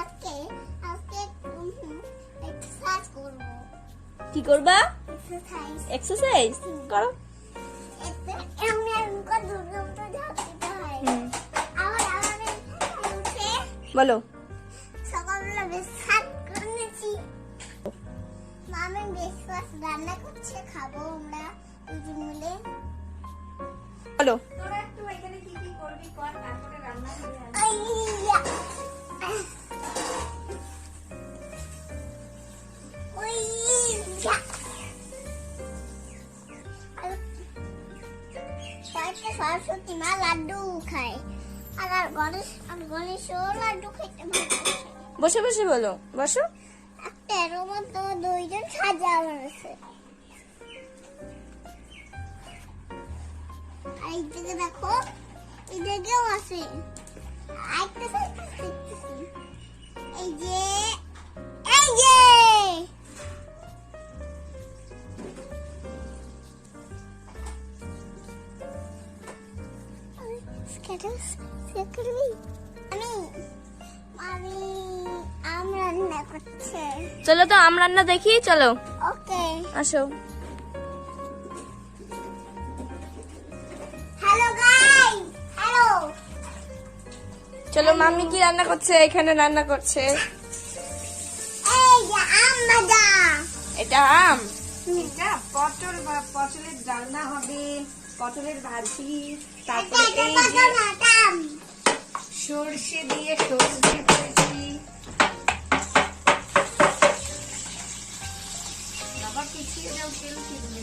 আজকে আজকে এক্সারসাইজ করব। কি করবা? এক্সারসাইজ এক্সারসাইজ করো। হয়। আবার উঠে বলো। সকালবেলা বেশ করে নিয়েছি। মামি ব্রেকফাস্ট রান্না করছে খাব আমরা দুজন মিলে। বলো তোরা সরস্বতী মা লাড্ডু খায় আর গণেশ আর গণেশও লাড্ডু খেতে বসে বসে বলো বসো। একটা এরও মতো দুইজন সাজা আছে আর এই দেখো এই দিকেও আছে এই যে এই যে। করবি আমি আমি আম রান্না করছে। চলো তো আম রান্না দেখি চলো। ওকে আসো। চলো মাম্মি কি রান্না করছে? এখানে রান্না করছে। এই আম ভাজা। এটা আম? এটা পটল পটলের ডালনা হবে পটলের ভাজি তারপরে এই যে আম। সর্ষে দিয়ে সবজি করেছি বাবা পিছিয়ে যাও তেল ছিটবে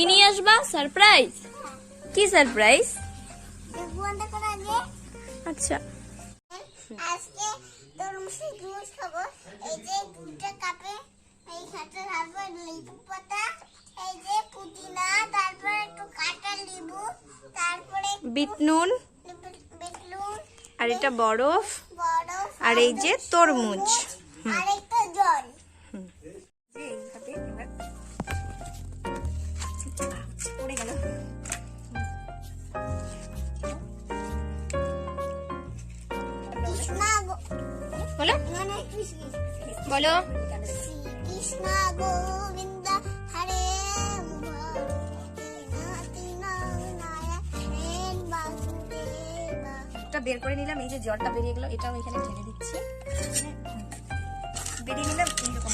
কি নিয়ে আসবা? সারপ্রাইজ কি সারপ্রাইজ আচ্ছা। আজকে তরমুজের জুস খাব। এই যে দুটো কাপে এই খাটা তারপর লেবু পাতা এই যে পুদিনা তারপর একটু কাঁটা লেবু তারপরে বিট নুন আর এটা বরফ। বরফ আর এই যে তরমুজ। আর বলো। মানে বলো। কৃষ্ণ গোবিন্দ হরে বের করে নিলাম এই যে জলটা বেরিয়ে গেল এটাও এখানে ঢেলে দিচ্ছি। বেরিয়ে নিলাম এইরকম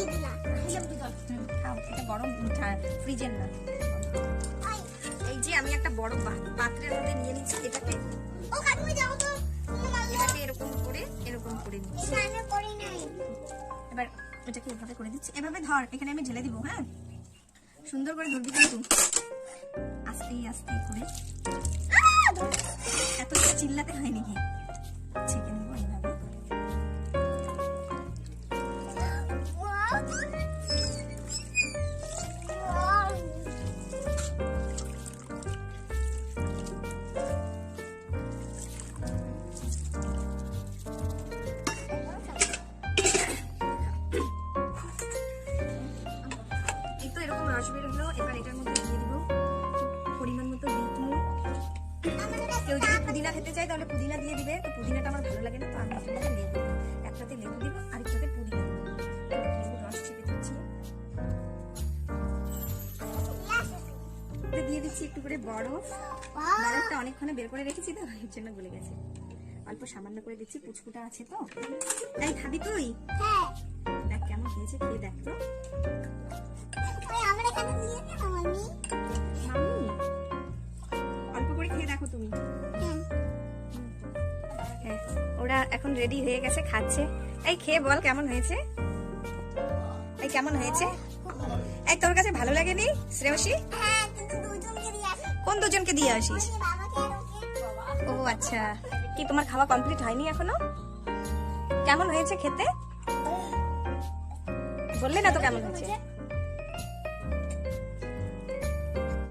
দিলাম। গরম ফ্রিজের না। যে আমি একটা বড় পাত্রের মধ্যে নিয়ে নিচ্ছি এটাকে। এটাকে এরকম করে এরকম করে নিচ্ছি। এবার এটাকে এভাবে করে দিচ্ছি। এভাবে ধর এখানে আমি ঢেলে দিব হ্যাঁ? সুন্দর করে ধরবি কিন্তু। আস্তে আস্তে করে। এত চিল্লাতে হয় নাকি ছেঁকে খেতে চায় তাহলে পুদিনা দিয়ে দিবে। তো পুদিনাটা আমার ভালো লাগে না তো আমি মধ্যে লেবু দেবো। একটাতে লেবু দিব আরেকটাতে পুদিনা দিব। লেবুর রস চেপে দিচ্ছি। দিয়ে দিচ্ছি একটু করে বরফ। বরফটা অনেকক্ষণে বের করে রেখেছি তো এর জন্য গলে গেছে। অল্প সামান্য করে দিচ্ছি পুচকুটা আছে তো। তাই খাবি তুই? হ্যাঁ। দেখ কেমন হয়েছে খেয়ে দেখ তো। আমরা এখানে এখন রেডি হয়ে গেছে খাচ্ছে। এই খেয়ে বল কেমন হয়েছে? এই কেমন হয়েছে? এই তোর কাছে ভালো লাগেনি শ্রেয়সী? হ্যাঁ কোন দুজনকে দিয়ে আসিস? ও আচ্ছা। কি তোমার খাওয়া কমপ্লিট হয়নি এখনও? কেমন হয়েছে খেতে? বললে না তো কেমন হয়েছে।